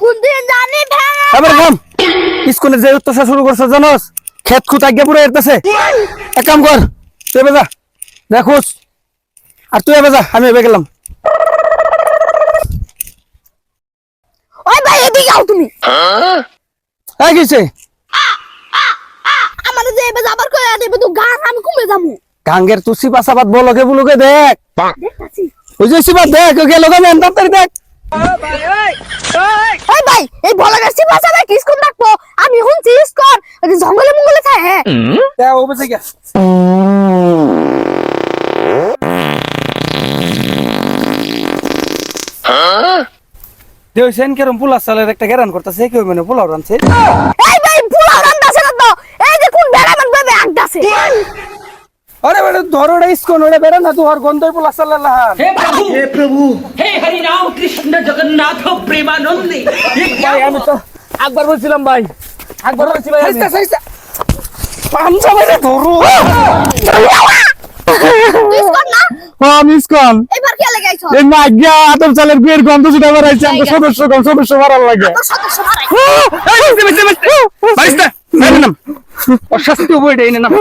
কোন দিন জানি ভেঙে এবার কম স্কুলে যে উত্তরসা শুরু করছ জানোস? খেত খুত আগে পুরো এরতেছে। এক কাম কর তুই এবে দেখোস আর তুই এবে আমি এবে গেলাম। ওই ভাই এদিকে আও তুমি। হ্যাঁ গেছে আমার যে এবে যাবার কই দেবে তো গান আমি কমে যামু গাঙ্গের তুসি পাশাবাদ বলকে বুলকে দেখ। ওই যে সিবাদ দেখ গেল গামে তাড়াতাড়ি দেখ। ভাই এই বলা গেছি ভাষা ভাই কিস কোন আমি হুন ইসকন কর জঙ্গলে মঙ্গলে থাকে হ্যাঁ। তা ও বেঁচে গেছে দেখছেন কেরম পোলা চালের একটা গেরান করতেছে কেউ মানে পোলাও রানছে এই ভাই পুরা রান্দাছে না তো এই যে কোন বেড়া মান ভাবে আগদাছে আরে বেটা ধরো রে ইসকন ওরে বেড়া না তোর গন্ধই পোলা সাল্লাল্লাহ হে প্রভু! হে প্রভু! হে হরি রাম কৃষ্ণ জগন্নাথ প্রেমানন্দে। ভাই আমি তো একবার বলছিলাম ভাই একবার বলছি ভাই আইসা আইসা পাঞ্জা মেরে ধরো। আমি না? হ্যাঁ ইসকন। এবার কে লাগাইছো সদস্য সদস্য মারার লাগে। অশাস্তি হব এটা এনে নাম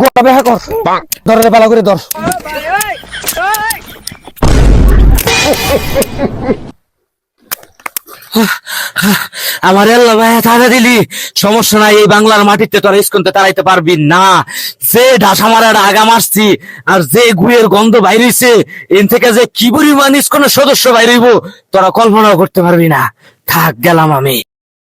গোটা বেহা কর। ধরে ভালো করে ধর। আমার তারা দিলি। সমস্যা নাই এই বাংলার মাটিতে তোরা ইস্কনতে তাড়াইতে পারবি না। যে ঢাসা মারার আগা মারছি আর যে গুয়ের গন্ধ বাইরেছে এন থেকে যে কি পরিমাণ ইস্কনের সদস্য বাইরেইব তোরা কল্পনাও করতে পারবি না। থাক গেলাম আমি।